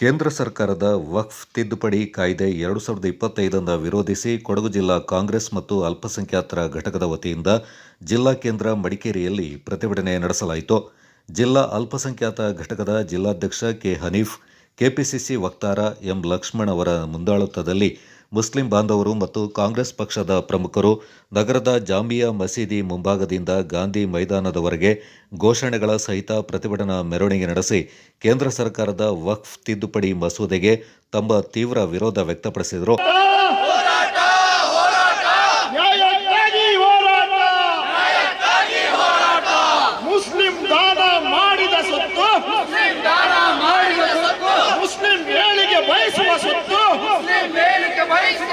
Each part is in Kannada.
ಕೇಂದ್ರ ಸರ್ಕಾರದ ವಕ್ಫ್ ತಿದ್ದುಪಡಿ ಕಾಯ್ದೆ ಎರಡು ಸಾವಿರದ ಇಪ್ಪತ್ತೈದನ್ನು ವಿರೋಧಿಸಿ ಕೊಡಗು ಜಿಲ್ಲಾ ಕಾಂಗ್ರೆಸ್ ಮತ್ತು ಅಲ್ಪಸಂಖ್ಯಾತರ ಘಟಕದ ವತಿಯಿಂದ ಜಿಲ್ಲಾ ಕೇಂದ್ರ ಮಡಿಕೇರಿಯಲ್ಲಿ ಪ್ರತಿಭಟನೆ ನಡೆಸಲಾಯಿತು. ಜಿಲ್ಲಾ ಅಲ್ಪಸಂಖ್ಯಾತ ಘಟಕದ ಜಿಲ್ಲಾಧ್ಯಕ್ಷ ಕೆ ಹನೀಫ್, ಕೆಪಿಸಿಸಿ ವಕ್ತಾರ ಎಂ ಲಕ್ಷ್ಮಣ್ ಅವರ ಮುಂದಾಳತ್ವದಲ್ಲಿ ಮುಸ್ಲಿಂ ಬಾಂಧವರು ಮತ್ತು ಕಾಂಗ್ರೆಸ್ ಪಕ್ಷದ ಪ್ರಮುಖರು ನಗರದ ಜಾಮಿಯಾ ಮಸೀದಿ ಮುಂಭಾಗದಿಂದ ಗಾಂಧಿ ಮೈದಾನದವರೆಗೆ ಘೋಷಣೆಗಳ ಸಹಿತ ಪ್ರತಿಭಟನಾ ಮೆರವಣಿಗೆ ನಡೆಸಿ ಕೇಂದ್ರ ಸರ್ಕಾರದ ವಕ್ಫ್ ತಿದ್ದುಪಡಿ ಮಸೂದೆಗೆ ತಮ್ಮ ತೀವ್ರ ವಿರೋಧ ವ್ಯಕ್ತಪಡಿಸಿದರು.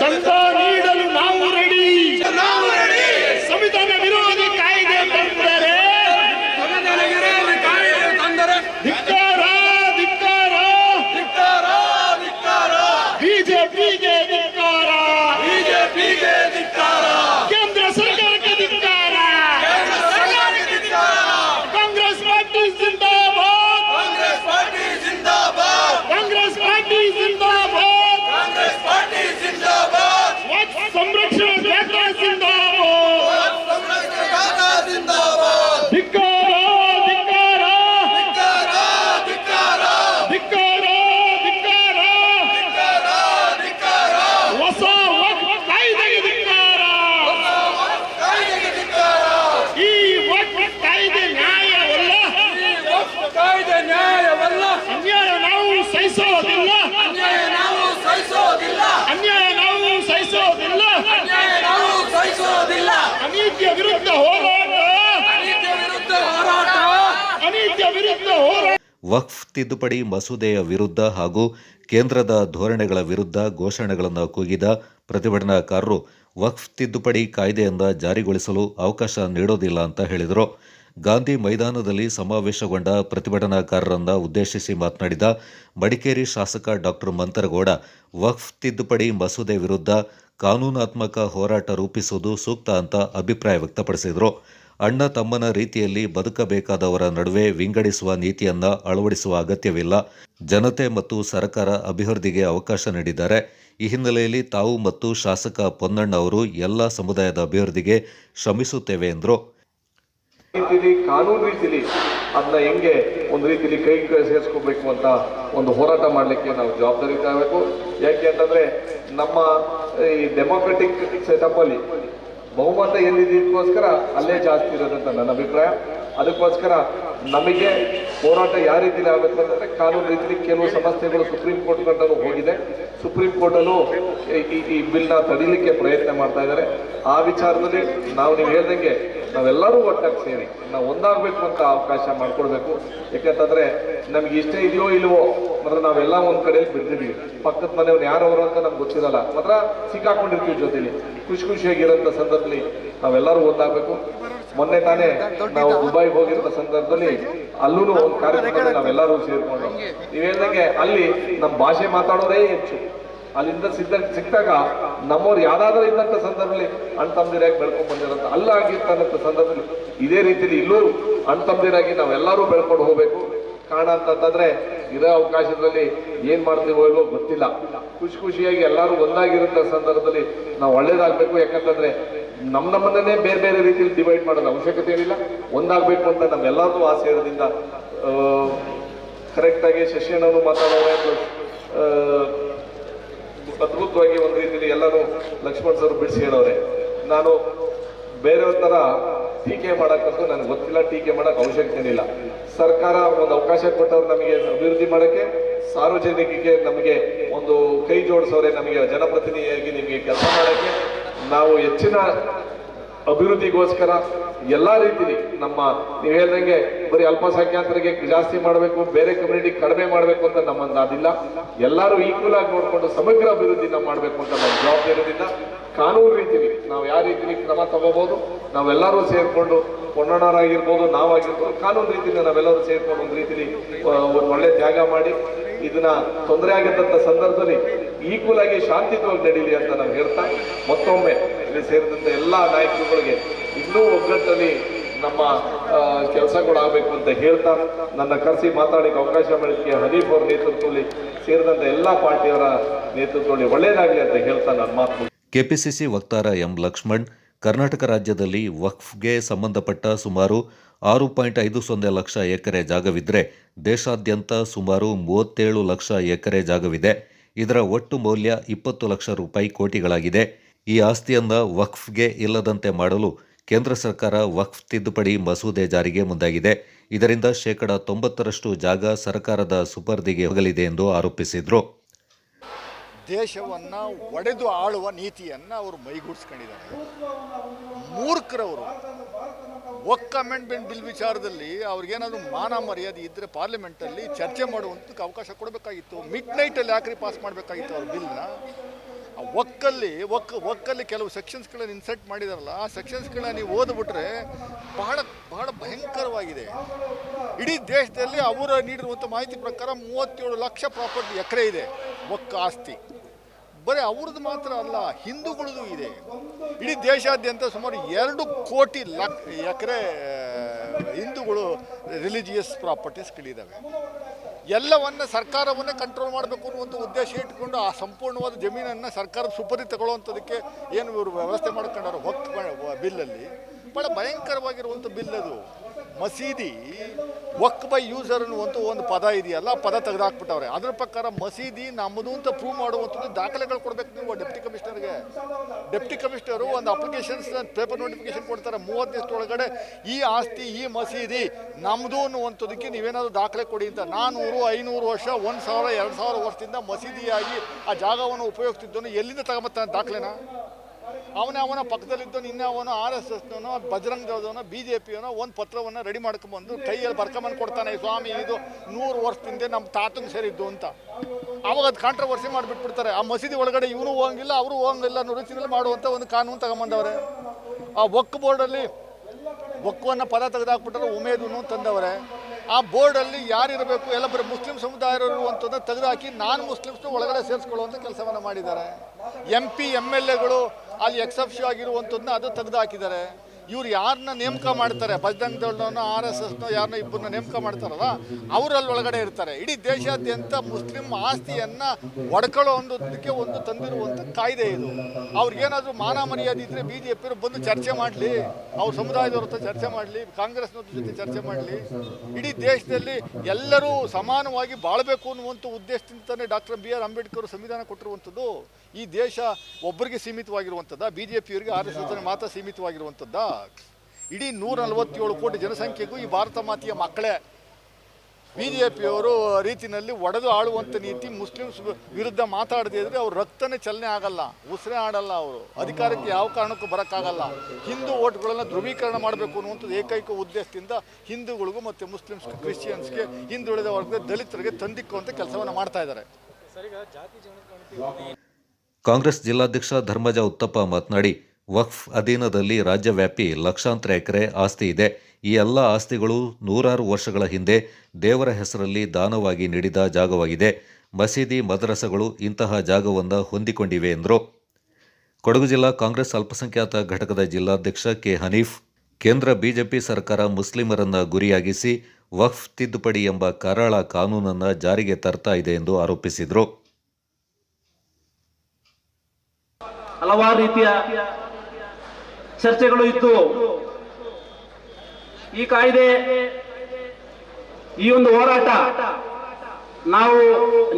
ಚಂದ ವಕ್ಫ್ ತಿದ್ದುಪಡಿ ಮಸೂದೆಯ ವಿರುದ್ಧ ಹಾಗೂ ಕೇಂದ್ರದ ಧೋರಣೆಗಳ ವಿರುದ್ಧ ಘೋಷಣೆಗಳನ್ನು ಕೂಗಿದ ಪ್ರತಿಭಟನಾಕಾರರು ವಕ್ಫ್ ತಿದ್ದುಪಡಿ ಕಾಯ್ದೆಯಿಂದ ಜಾರಿಗೊಳಿಸಲು ಅವಕಾಶ ನೀಡೋದಿಲ್ಲ ಅಂತ ಹೇಳಿದರು. ಗಾಂಧಿ ಮೈದಾನದಲ್ಲಿ ಸಮಾವೇಶಗೊಂಡ ಪ್ರತಿಭಟನಾಕಾರರನ್ನ ಉದ್ದೇಶಿಸಿ ಮಾತನಾಡಿದ ಮಡಿಕೇರಿ ಶಾಸಕ ಡಾಕ್ಟರ್ ಮಂತರಗೌಡ, ವಕ್ಫ್ ತಿದ್ದುಪಡಿ ಮಸೂದೆ ವಿರುದ್ಧ ಕಾನೂನಾತ್ಮಕ ಹೋರಾಟ ರೂಪಿಸುವುದು ಸೂಕ್ತ ಅಂತ ಅಭಿಪ್ರಾಯ ವ್ಯಕ್ತಪಡಿಸಿದರು. ಅಣ್ಣ ತಮ್ಮನ ರೀತಿಯಲ್ಲಿ ಬದುಕಬೇಕಾದವರ ನಡುವೆ ವಿಂಗಡಿಸುವ ನೀತಿಯನ್ನ ಅಳವಡಿಸುವ ಅಗತ್ಯವಿಲ್ಲ. ಜನತೆ ಮತ್ತು ಸರ್ಕಾರ ಅಭಿವೃದ್ಧಿಗೆ ಅವಕಾಶ ನೀಡಿದ್ದಾರೆ. ಈ ಹಿನ್ನೆಲೆಯಲ್ಲಿ ತಾವು ಮತ್ತು ಶಾಸಕ ಪೊನ್ನಣ್ಣ ಅವರು ಎಲ್ಲ ಸಮುದಾಯದ ಅಭಿವೃದ್ಧಿಗೆ ಶ್ರಮಿಸುತ್ತೇವೆ ಎಂದರು. ಕಾನೂನು ರೀತಿಯಲ್ಲಿ ಅದನ್ನ ಹೆಂಗೆ ಒಂದು ರೀತಿಯಲ್ಲಿ ಕೈ ಸೇರಿಸ್ಕೋಬೇಕು ಅಂತ ಒಂದು ಹೋರಾಟ ಮಾಡಲಿಕ್ಕೆ ನಾವು ಜವಾಬ್ದಾರಿ ಆಗಬೇಕು ಯಾಕೆ ಅಂತಂದ್ರೆ ನಮ್ಮ ಈ ಡೆಮೋಕ್ರೆಟಿಕ್ ಸೆಟಪ್ ಅಲ್ಲಿ ಬಹುಮತ ಎಲ್ಲಿದ್ದಕ್ಕೋಸ್ಕರ ಅಲ್ಲೇ ಜಾಸ್ತಿ ಇರೋದಂತ ನನ್ನ ಅಭಿಪ್ರಾಯ. ಅದಕ್ಕೋಸ್ಕರ ನಮಗೆ ಹೋರಾಟ ಯಾವ ಆಗುತ್ತೆ ಅಂತಂದ್ರೆ ಕಾನೂನು ರೀತಿಯಲ್ಲಿ ಕೆಲವು ಸಮಸ್ಯೆಗಳು ಸುಪ್ರೀಂ ಕೋರ್ಟ್ ಗಂಟಲು ಹೋಗಿದೆ. ಸುಪ್ರೀಂ ಕೋರ್ಟಲ್ಲೂ ಈ ಬಿಲ್ನ ತಡಿಲಿಕ್ಕೆ ಪ್ರಯತ್ನ ಮಾಡ್ತಾ ಇದ್ದಾರೆ. ಆ ವಿಚಾರದಲ್ಲಿ ನಾವು ನೀವು ಹೇಳ್ದಂಗೆ ನಾವೆಲ್ಲರೂ ಒಟ್ಟಾಗಿ ಸೇರಿ ನಾವು ಒಂದಾಗಬೇಕು ಅಂತ ಅವಕಾಶ ಮಾಡ್ಕೊಡ್ಬೇಕು ಯಾಕಂತಂದ್ರೆ ನಮ್ಗೆ ಇಷ್ಟ ಇದೆಯೋ ಇಲ್ವೋ, ಮಾತ್ರ ನಾವೆಲ್ಲ ಒಂದ್ ಕಡೆಯಲ್ಲಿ ಬಿದ್ದಿದ್ದೀವಿ. ಪಕ್ಕದ ಮನೆಯವ್ರು ಯಾರವರು ಅಂತ ನಮ್ಗೆ ಗೊತ್ತಿರಲ್ಲ. ಮಾತ್ರ ಸಿಕ್ಕಾಕೊಂಡಿರ್ತೀವಿ ಜೊತೆಲಿ. ಖುಷಿ ಖುಷಿಯಾಗಿರೋಂಥ ಸಂದರ್ಭದಲ್ಲಿ ನಾವೆಲ್ಲರೂ ಒಂದಾಗಬೇಕು. ಮೊನ್ನೆ ತಾನೇ ನಾವು ದುಬೈಗೆ ಹೋಗಿರೋ ಸಂದರ್ಭದಲ್ಲಿ ಅಲ್ಲೂ ಒಂದು ಕಾರ್ಯಕ್ರಮದಲ್ಲಿ ನಾವೆಲ್ಲರೂ ಸೇರಿಕೊಂಡು. ನೀವು ಅಲ್ಲಿ ನಮ್ಮ ಭಾಷೆ ಮಾತಾಡೋರೇ ಹೆಚ್ಚು. ಅಲ್ಲಿಂದ ಸಿದ್ಧ ಸಿಕ್ಕಾಗ ನಮ್ಮವ್ರು ಯಾರಾದರೂ ಇದ್ದಂಥ ಸಂದರ್ಭದಲ್ಲಿ ಅಣ್ಣ ತಮ್ಮದಿರಾಗಿ ಬೆಳ್ಕೊಂಡು ಅಲ್ಲ ಆಗಿರ್ತಂಥ ಸಂದರ್ಭದಲ್ಲಿ ಇದೇ ರೀತಿಲಿ ಇಲ್ಲೂ ಅಣ್ಣ ತಮ್ಮದಿರಾಗಿ ನಾವೆಲ್ಲರೂ ಬೆಳ್ಕೊಂಡು ಹೋಗ್ಬೇಕು. ಕಾರಣ ಅಂತಂದ್ರೆ ಇರೋ ಅವಕಾಶದಲ್ಲಿ ಏನ್ ಮಾಡ್ತೀವೋ ಇಲ್ವೋ ಗೊತ್ತಿಲ್ಲ. ಖುಷಿ ಖುಷಿಯಾಗಿ ಎಲ್ಲರೂ ಒಂದಾಗಿರೋಂಥ ಸಂದರ್ಭದಲ್ಲಿ ನಾವು ಒಳ್ಳೇದಾಗಬೇಕು. ಯಾಕಂತಂದ್ರೆ ನಮ್ಮ ನಮ್ಮನ್ನೇ ಬೇರೆ ಬೇರೆ ರೀತಿಯಲ್ಲಿ ಡಿವೈಡ್ ಮಾಡೋದು ಅವಶ್ಯಕತೆ ಏನಿಲ್ಲ. ಒಂದಾಗಬೇಕು ಅಂತ ನಮ್ಮೆಲ್ಲರದು ಆಸೆ ಇರೋದ್ರಿಂದ ಕರೆಕ್ಟಾಗಿ ಶಶಿಯಣ್ಣನು ಮಾತಾಡೋಣ ಅದ್ಭುತವಾಗಿ ಒಂದು ರೀತಿಯಲ್ಲಿ ಎಲ್ಲರೂ ಲಕ್ಷ್ಮಣ್ ಸರ್ ಬಿಡಿಸಿ ಹೇಳೋರೆ. ನಾನು ಬೇರೆಯವ್ರ ಥರ ಟೀಕೆ ಮಾಡೋಕ್ಕಂತೂ ನನಗೆ ಗೊತ್ತಿಲ್ಲ, ಟೀಕೆ ಮಾಡೋಕೆ ಅವಶ್ಯಕತೆ ಇಲ್ಲ ಸರ್ಕಾರ ಒಂದು ಅವಕಾಶ ಕೊಟ್ಟವ್ರು ನಮಗೆ ಅಭಿವೃದ್ಧಿ ಮಾಡೋಕ್ಕೆ ಸಾರ್ವಜನಿಕರಿಗೆ ನಮಗೆ ಒಂದು ಕೈ ಜೋಡಿಸೋರೆ, ನಮಗೆ ಜನಪ್ರತಿನಿಧಿಯಾಗಿ ನಿಮಗೆ ಕೆಲಸ ಮಾಡೋಕ್ಕೆ ನಾವು ಹೆಚ್ಚಿನ ಅಭಿವೃದ್ಧಿಗೋಸ್ಕರ ಎಲ್ಲ ರೀತಿಲಿ ನಮ್ಮ ನೀವು ಹೇಳ್ದಂಗೆ ಬರೀ ಅಲ್ಪಸಂಖ್ಯಾತರಿಗೆ ಜಾಸ್ತಿ ಮಾಡಬೇಕು, ಬೇರೆ ಕಮ್ಯುನಿಟಿ ಕಡಿಮೆ ಮಾಡಬೇಕು ಅಂತ ನಮ್ಮನ್ನು ಅದಿಲ್ಲ. ಎಲ್ಲರೂ ಈಕ್ವಲ್ ಆಗಿ ನೋಡಿಕೊಂಡು ಸಮಗ್ರ ಅಭಿವೃದ್ಧಿನ ಮಾಡಬೇಕು ಅಂತ ನಮ್ಮ ಜವಾಬ್ದಾರಿಯಿಂದ ಕಾನೂನು ರೀತಿಲಿ ನಾವು ಯಾವ ರೀತಿಲಿ ಕ್ರಮ ತಗೋಬಹುದು ನಾವೆಲ್ಲರೂ ಸೇರಿಕೊಂಡು ಪೊನ್ನಣ್ಣರಾಗಿರ್ಬೋದು ನಾವಾಗಿರ್ಬೋದು, ಕಾನೂನು ರೀತಿಯಿಂದ ನಾವೆಲ್ಲರೂ ಸೇರಿಕೊಂಡು ಒಂದು ರೀತಿಲಿ ಒಂದು ಒಳ್ಳೆ ತ್ಯಾಗ ಮಾಡಿ, ಇದನ್ನ ತೊಂದರೆ ಆಗಿದ್ದಂಥ ಸಂದರ್ಭದಲ್ಲಿ ಈಕ್ವಲ್ ಆಗಿ ಶಾಂತಿಯುತವಾಗಿ ನಡೀಲಿ ಅಂತ ನಾವು ಹೇಳ್ತಾ, ಮತ್ತೊಮ್ಮೆ ಇಲ್ಲಿ ಸೇರಿದಂಥ ಎಲ್ಲ ನಾಯಕರುಗಳಿಗೆ ಇನ್ನೂ ಒಗ್ಗಟ್ಟಲ್ಲಿ ನಮ್ಮ ಕೆಲಸಗಳು ಆಗಬೇಕು ಅಂತ ಹೇಳ್ತಾ, ನನ್ನ ಕರೆಸಿ ಮಾತಾಡಿಕ್ಕೆ ಅವಕಾಶ ಮಾಡಿದ್ದಕ್ಕೆ ಹನೀಫ್ ಅವರ ನೇತೃತ್ವದಲ್ಲಿ ಸೇರಿದಂಥ ಎಲ್ಲ ಪಾರ್ಟಿಯವರ ನೇತೃತ್ವದಲ್ಲಿ ಒಳ್ಳೆಯದಾಗಲಿ ಅಂತ ಹೇಳ್ತಾ ನನ್ನ ಮಾತು. ಕೆಪಿಸಿಸಿ ವಕ್ತಾರ ಎಂ ಲಕ್ಷ್ಮಣ್, ಕರ್ನಾಟಕ ರಾಜ್ಯದಲ್ಲಿ ವಕ್ಫ್ಗೆ ಸಂಬಂಧಪಟ್ಟ ಸುಮಾರು ಆರು ಪಾಯಿಂಟ್ ಐದು ಸೊನ್ನೆ ಲಕ್ಷ ಎಕರೆ ಜಾಗವಿದ್ದರೆ ದೇಶಾದ್ಯಂತ ಸುಮಾರು ಮೂವತ್ತೇಳು ಲಕ್ಷ ಎಕರೆ ಜಾಗವಿದೆ. ಇದರ ಒಟ್ಟು ಮೌಲ್ಯ ಇಪ್ಪತ್ತು ಲಕ್ಷ ರೂಪಾಯಿ ಕೋಟಿಗಳಾಗಿದೆ. ಈ ಆಸ್ತಿಯನ್ನು ವಕ್ಫ್ಗೆ ಇಲ್ಲದಂತೆ ಮಾಡಲು ಕೇಂದ್ರ ಸರ್ಕಾರ ವಕ್ಫ್ ತಿದ್ದುಪಡಿ ಮಸೂದೆ ಜಾರಿಗೆ ಮುಂದಾಗಿದೆ. ಇದರಿಂದ ಶೇಕಡ ತೊಂಬತ್ತರಷ್ಟು ಜಾಗ ಸರ್ಕಾರದ ಸುಪರ್ದಿಗೆ ಹೋಗಲಿದೆ ಎಂದು ಆರೋಪಿಸಿದರು. ದೇಶವನ್ನು ಒಡೆದು ಆಳುವ ನೀತಿಯನ್ನು ಅವರು ಮೈಗೂಡಿಸ್ಕೊಂಡಿದ್ದಾರೆ. ಮೂರ್ಖರವರು. ಒಕ್ ಅಮೆಂಡ್ಮೆಂಟ್ ಬಿಲ್ ವಿಚಾರದಲ್ಲಿ ಅವ್ರಿಗೇನಾದ್ರೂ ಮಾನ ಮರ್ಯಾದೆ ಇದ್ದರೆ ಪಾರ್ಲಿಮೆಂಟಲ್ಲಿ ಚರ್ಚೆ ಮಾಡುವಂಥಕ್ಕೆ ಅವಕಾಶ ಕೊಡಬೇಕಾಗಿತ್ತು. ಮಿಡ್ ನೈಟಲ್ಲಿ ಯಾಕ್ರಿ ಪಾಸ್ ಮಾಡಬೇಕಾಗಿತ್ತು ಅವ್ರ ಬಿಲ್ನ. ಆ ಒಕ್ಕಲ್ಲಿ ಒಕ್ಕ ಒಕ್ಕಲ್ಲಿ ಕೆಲವು ಸೆಕ್ಷನ್ಸ್ಗಳನ್ನ ಇನ್ಸರ್ಟ್ ಮಾಡಿದಾರಲ್ಲ, ಆ ಸೆಕ್ಷನ್ಸ್ಗಳನ್ನ ನೀವು ಓದ್ಬಿಟ್ರೆ ಬಹಳ ಬಹಳ ಭಯಂಕರವಾಗಿದೆ. ಇಡೀ ದೇಶದಲ್ಲಿ ಅವರು ನೀಡಿರುವಂಥ ಮಾಹಿತಿ ಪ್ರಕಾರ ಮೂವತ್ತೇಳು ಲಕ್ಷ ಪ್ರಾಪರ್ಟಿ ಎಕರೆ ಇದೆ, ಒಕ್ಕ ಆಸ್ತಿ. ಬರೀ ಅವ್ರದ್ದು ಮಾತ್ರ ಅಲ್ಲ ಹಿಂದೂಗಳದ್ದು ಇದೆ. ಇಡೀ ದೇಶಾದ್ಯಂತ ಸುಮಾರು ಎರಡು ಕೋಟಿ ಲಕ್ ಎಕರೆ ಹಿಂದೂಗಳು ರಿಲಿಜಿಯಸ್ ಪ್ರಾಪರ್ಟೀಸ್ಗಳಿದ್ದಾವೆ ಎಲ್ಲವನ್ನ ಸರ್ಕಾರವನ್ನೇ ಕಂಟ್ರೋಲ್ ಮಾಡಬೇಕು ಅನ್ನುವಂಥ ಉದ್ದೇಶ ಇಟ್ಕೊಂಡು ಆ ಸಂಪೂರ್ಣವಾದ ಜಮೀನನ್ನು ಸರ್ಕಾರದ ಸುಪರಿ ತಗೊಳ್ಳುವಂಥದಕ್ಕೆ ಏನು ಇವರು ವ್ಯವಸ್ಥೆ ಮಾಡ್ಕೊಂಡಾರ ಹೊತ್ತು ಬಿಲ್ಲಲ್ಲಿ. ಭಾಳ ಭಯಂಕರವಾಗಿರುವಂಥ ಬಿಲ್ ಅದು ಮಸೀದಿ ವಕ್ ಬೈ ಯೂಸರ್ ಅನ್ನುವಂಥ ಒಂದು ಪದ ಇದೆಯಲ್ಲ ಪದ ತೆಗೆದಾಕ್ಬಿಟ್ಟವ್ರೆ. ಅದ್ರ ಪ್ರಕಾರ ಮಸೀದಿ ನಮ್ಮದು ಅಂತ ಪ್ರೂವ್ ಮಾಡುವಂಥದ್ದು ದಾಖಲೆಗಳು ಕೊಡ್ಬೇಕು ನೀವು ಡೆಪ್ಟಿ ಕಮಿಷನರ್ಗೆ ಡೆಪ್ಟಿ ಕಮಿಷನರು ಒಂದು ಅಪ್ಲಿಕೇಶನ್ಸ್ ಪೇಪರ್ ನೋಟಿಫಿಕೇಶನ್ ಕೊಡ್ತಾರೆ, ಮೂವತ್ತು ದಿವಸದೊಳಗಡೆ ಈ ಆಸ್ತಿ, ಈ ಮಸೀದಿ ನಮ್ಮದು ಅನ್ನುವಂಥದ್ದಕ್ಕೆ ನೀವೇನಾದರೂ ದಾಖಲೆ ಕೊಡಿ ಅಂತ. ನಾನ್ನೂರು ಐನೂರು ವರ್ಷ, ಒಂದು ಸಾವಿರ, ಎರಡು ಸಾವಿರ ವರ್ಷದಿಂದ ಮಸೀದಿಯಾಗಿ ಆ ಜಾಗವನ್ನು ಉಪಯೋಗಿಸ್ತಿದ್ದನ್ನು ಎಲ್ಲಿಂದ ತಗೊಂಬತ್ತಾನೆ ದಾಖಲೆನ? ಅವನ ಅವನ ಪಕ್ಕದಲ್ಲಿದ್ದವನು ನಿನ್ನೆ ಅವನು ಆರ್ ಎಸ್ ಎಸ್ನವನೋ ಬಜರಂಗ ದಳದವನೋ ಬಿ ಜೆ ಪಿಯವನೋ ಒಂದು ಪತ್ರವನ್ನು ರೆಡಿ ಮಾಡ್ಕೊಂಬಂದು ಕೈಯಲ್ಲಿ ಬರ್ಕೊಂಬಂದು ಕೊಡ್ತಾನೆ, ಸ್ವಾಮಿ, ಇದು ನೂರು ವರ್ಷದಿಂದ ನಮ್ಮ ತಾತಂಗೆ ಸೇರಿದ್ದು ಅಂತ. ಅವಾಗ ಅದು ಕಾಂಟ್ರವರ್ಸಿ ಮಾಡಿಬಿಟ್ಬಿಡ್ತಾರೆ. ಆ ಮಸೀದಿ ಒಳಗಡೆ ಇವನು ಹೋಗಂಗಿಲ್ಲ, ಅವರು ಹೋಗಂಗಿಲ್ಲ ಅನ್ನೋ ರೀತಿಯಲ್ಲಿ ಮಾಡುವಂಥ ಒಂದು ಕಾನೂನು ತಗೊಂಬಂದವ್ರೆ. ಆ ಒಕ್ಕು ಬೋರ್ಡಲ್ಲಿ ಒಕ್ಕವನ್ನು ಪದ ತೆಗೆದಾಕ್ಬಿಟ್ರೆ ಉಮೇದುನು ತಂದವರೇ. ಆ ಬೋರ್ಡಲ್ಲಿ ಯಾರಿರಬೇಕು, ಎಲ್ಲ ಬರೀ ಮುಸ್ಲಿಂ ಸಮುದಾಯ ಅಂತಂದ್ರೆ ತೆಗೆದುಹಾಕಿ ನಾನ್ ಮುಸ್ಲಿಮ್ಸ್ನು ಒಳಗಡೆ ಸೇರಿಸ್ಕೊಳ್ಳುವಂಥ ಕೆಲಸವನ್ನು ಮಾಡಿದ್ದಾರೆ. ಎಂ ಪಿ ಎಂ ಎಲ್ ಎಗಳು ಅಲ್ಲಿ ಎಕ್ಸೆಪ್ಷನ್ ಆಗಿರುವಂಥದ್ದನ್ನ ಅದು ತೆಗೆದು ಹಾಕಿದ್ದಾರೆ. ಇವ್ರು ಯಾರನ್ನ ನೇಮಕ ಮಾಡ್ತಾರೆ? ಬಜರಂಗ್ ದಳನೋ ಆರ್ ಎಸ್ ಎಸ್ನೋ ಯಾರನ್ನ ಇಬ್ಬರನ್ನ ನೇಮಕ ಮಾಡ್ತಾರಲ್ಲ ಅವರಲ್ಲಿ ಒಳಗಡೆ ಇರ್ತಾರೆ. ಇಡೀ ದೇಶಾದ್ಯಂತ ಮುಸ್ಲಿಂ ಆಸ್ತಿಯನ್ನ ಒಡ್ಕೊಳ್ಳೋ ಒಂದಕ್ಕೆ ಒಂದು ತಂದಿರುವಂಥ ಕಾಯ್ದೆ ಇದು. ಅವ್ರಿಗೇನಾದ್ರೂ ಮಾನ ಮರ್ಯಾದೆ ಇದ್ರೆ ಬಿ ಜೆ ಬಂದು ಚರ್ಚೆ ಮಾಡಲಿ, ಅವ್ರ ಸಮುದಾಯದವ್ರ ಹತ್ರ ಚರ್ಚೆ ಮಾಡಲಿ, ಕಾಂಗ್ರೆಸ್ನವ್ರ ಜೊತೆ ಚರ್ಚೆ ಮಾಡಲಿ. ಇಡೀ ದೇಶದಲ್ಲಿ ಎಲ್ಲರೂ ಸಮಾನವಾಗಿ ಬಾಳಬೇಕು ಅನ್ನುವಂಥ ಉದ್ದೇಶದಿಂದಲೇ ಡಾಕ್ಟರ್ ಬಿ ಆರ್ ಅಂಬೇಡ್ಕರ್ ಸಂವಿಧಾನ ಕೊಟ್ಟಿರುವಂಥದ್ದು. ಈ ದೇಶ ಒಬ್ಬರಿಗೆ ಸೀಮಿತವಾಗಿರುವಂಥದ್ದ? ಬಿ ಜೆ ಪಿಯವರಿಗೆ ಆರ್ ಎಸ್ ಎಸ್ ಮಾತ್ರ ಸೀಮಿತವಾಗಿರುವಂಥದ್ದ? ಇಡೀ ನೂರ ನಲವತ್ತೇಳು ಕೋಟಿ ಜನಸಂಖ್ಯೆಗೂ ಈ ಭಾರತ ಮಾತೆಯ ಮಕ್ಕಳೇ. ಬಿ ಜೆ ಪಿಯವರು ರೀತಿನಲ್ಲಿ ಒಡೆದು ಆಳುವಂಥ ನೀತಿ ಮುಸ್ಲಿಮ್ಸ್ ವಿರುದ್ಧ ಮಾತಾಡದೇ ಇದ್ರೆ ಅವ್ರ ರಕ್ತನೇ ಚಲನೆ ಆಗಲ್ಲ ಉಸಿರೇ ಆಡಲ್ಲ ಅವರು. ಅಧಿಕಾರಕ್ಕೆ ಯಾವ ಕಾರಣಕ್ಕೂ ಬರೋಕ್ಕಾಗಲ್ಲ. ಹಿಂದೂ ಓಟ್ಗಳನ್ನು ಧ್ರುವೀಕರಣ ಮಾಡಬೇಕು ಅನ್ನುವಂಥದ್ದು ಏಕೈಕ ಉದ್ದೇಶದಿಂದ ಹಿಂದೂಗಳಿಗೂ ಮತ್ತು ಮುಸ್ಲಿಮ್ಸ್ ಕ್ರಿಶ್ಚಿಯನ್ಸ್ಗೆ ಹಿಂದುಳಿದ ವರ್ಗದ ದಲಿತರಿಗೆ ತಂದಿಕ್ಕುವಂಥ ಕೆಲಸವನ್ನು ಮಾಡ್ತಾ ಇದ್ದಾರೆ. ಕಾಂಗ್ರೆಸ್ ಜಿಲ್ಲಾಧ್ಯಕ್ಷ ಧರ್ಮಜ ಉತ್ತಪ್ಪ ಮಾತನಾಡಿ ವಕ್ಫ್ ಅಧೀನದಲ್ಲಿ ರಾಜ್ಯವ್ಯಾಪಿ ಲಕ್ಷಾಂತರ ಎಕರೆ ಆಸ್ತಿ ಇದೆ. ಈ ಎಲ್ಲ ಆಸ್ತಿಗಳು ನೂರಾರು ವರ್ಷಗಳ ಹಿಂದೆ ದೇವರ ಹೆಸರಲ್ಲಿ ದಾನವಾಗಿ ನೀಡಿದ ಜಾಗವಾಗಿದೆ. ಮಸೀದಿ, ಮದ್ರಸಗಳು ಇಂತಹ ಜಾಗವನ್ನು ಹೊಂದಿಕೊಂಡಿವೆ ಎಂದರು. ಕೊಡಗು ಜಿಲ್ಲಾ ಕಾಂಗ್ರೆಸ್ ಅಲ್ಪಸಂಖ್ಯಾತ ಘಟಕದ ಜಿಲ್ಲಾಧ್ಯಕ್ಷ ಕೆ ಹನೀಫ್, ಕೇಂದ್ರ ಬಿಜೆಪಿ ಸರ್ಕಾರ ಮುಸ್ಲಿಮರನ್ನ ಗುರಿಯಾಗಿಸಿ ವಕ್ಫ್ ತಿದ್ದುಪಡಿ ಎಂಬ ಕರಾಳ ಕಾನೂನನ್ನು ಜಾರಿಗೆ ತರ್ತಾ ಇದೆ ಎಂದು ಆರೋಪಿಸಿದರು. ಹಲವಾರು ರೀತಿಯ ಚರ್ಚೆಗಳು ಇತ್ತು. ಈ ಕಾಯ್ದೆ, ಈ ಒಂದು ಹೋರಾಟ ನಾವು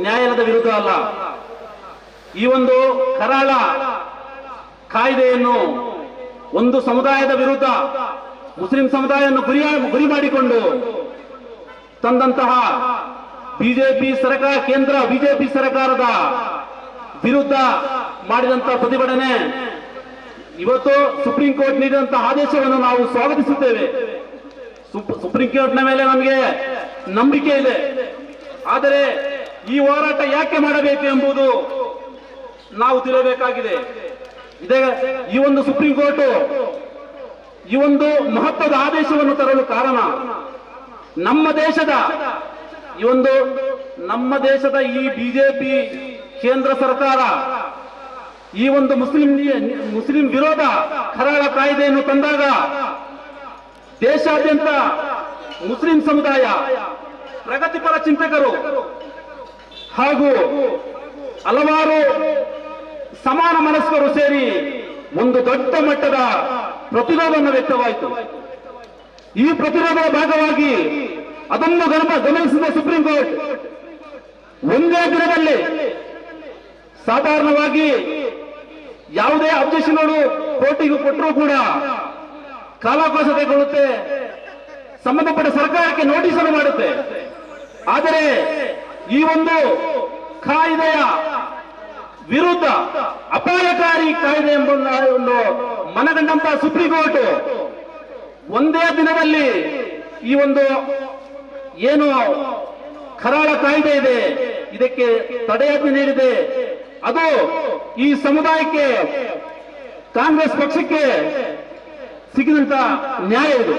ನ್ಯಾಯಾಲಯದ ವಿರುದ್ಧ ಅಲ್ಲ. ಈ ಒಂದು ಕರಾಳ ಕಾಯ್ದೆಯನ್ನು ಒಂದು ಸಮುದಾಯದ ವಿರುದ್ಧ, ಮುಸ್ಲಿಂ ಸಮುದಾಯವನ್ನು ಗುರಿ ಗುರಿ ಮಾಡಿಕೊಂಡು ತಂದಂತಹ ಬಿಜೆಪಿ ಸರ್ಕಾರ, ಕೇಂದ್ರ ಬಿಜೆಪಿ ಸರ್ಕಾರದ ವಿರುದ್ಧ ಮಾಡಿದಂತಹ ಪ್ರತಿಭಟನೆ ಇವತ್ತು ಸುಪ್ರೀಂ ಕೋರ್ಟ್ ನೀಡಿದಂತಹ ಆದೇಶವನ್ನು ನಾವು ಸ್ವಾಗತಿಸುತ್ತೇವೆ. ಸುಪ್- ಸುಪ್ರೀಂ ಕೋರ್ಟ್ನ ಮೇಲೆ ನಮಗೆ ನಂಬಿಕೆ ಇದೆ. ಆದರೆ ಈ ಹೋರಾಟ ಯಾಕೆ ಮಾಡಬೇಕು ಎಂಬುದು ನಾವು ತಿಳಿಯಬೇಕಾಗಿದೆ. ಇದೇ ಈ ಒಂದು ಸುಪ್ರೀಂ ಕೋರ್ಟ್ ಈ ಒಂದು ಮಹತ್ವದ ಆದೇಶವನ್ನು ತರಲು ಕಾರಣ ನಮ್ಮ ದೇಶದ ಈ ಒಂದು ನಮ್ಮ ದೇಶದ ಈ ಬಿಜೆಪಿ ಕೇಂದ್ರ ಸರ್ಕಾರ ಈ ಒಂದು ಮುಸ್ಲಿಂ ಮುಸ್ಲಿಂ ವಿರೋಧ ಕರಾಳ ಕಾಯ್ದೆಯನ್ನು ತಂದಾಗ ದೇಶಾದ್ಯಂತ ಮುಸ್ಲಿಂ ಸಮುದಾಯ, ಪ್ರಗತಿಪರ ಚಿಂತಕರು ಹಾಗೂ ಹಲವಾರು ಸಮಾನ ಮನಸ್ಕರು ಸೇರಿ ಒಂದು ದೊಡ್ಡ ಮಟ್ಟದ ಪ್ರತಿರೋಧವನ್ನು ವ್ಯಕ್ತವಾಯಿತು. ಈ ಪ್ರತಿರೋಧದ ಭಾಗವಾಗಿ ಅದನ್ನು ಗಮನ ಗಮನಿಸಿದ ಸುಪ್ರೀಂ ಕೋರ್ಟ್, ಒಂದೇ ದಿನದಲ್ಲಿ ಸಾಧಾರಣವಾಗಿ ಯಾವುದೇ ಅಬ್ಜೆಕ್ಷನ್ಗಳು ಕೋರ್ಟಿಗೆ ಕೊಟ್ಟರೂ ಕೂಡ ಕಾಲಾವಕಾಶ ತೆಗೆದುಕೊಳ್ಳುತ್ತೆ. ಸಂಬಂಧಪಟ್ಟ ಸರ್ಕಾರಕ್ಕೆ ನೋಟಿಸ್ ಅನ್ನು ಮಾಡುತ್ತೆ. ಆದರೆ ಈ ಒಂದು ಕಾಯ್ದೆಯ ವಿರುದ್ಧ ಅಪಾಯಕಾರಿ ಕಾಯ್ದೆ ಎಂಬ ಒಂದು ಮನಗಂಡಂತಹ ಸುಪ್ರೀಂ ಕೋರ್ಟ್ ಒಂದೇ ದಿನದಲ್ಲಿ ಈ ಒಂದು ಏನು ಕರಾಳ ಕಾಯ್ದೆ ಇದೆ. ಇದಕ್ಕೆ ತಡೆಯಾಜ್ಞೆ ನೀಡಿದೆ. ಅದು ಈ ಸಮುದಾಯಕ್ಕೆ ಕಾಂಗ್ರೆಸ್ ಪಕ್ಷಕ್ಕೆ ಸಿಕ್ಕಿದಂತ ನ್ಯಾಯ ಇದು.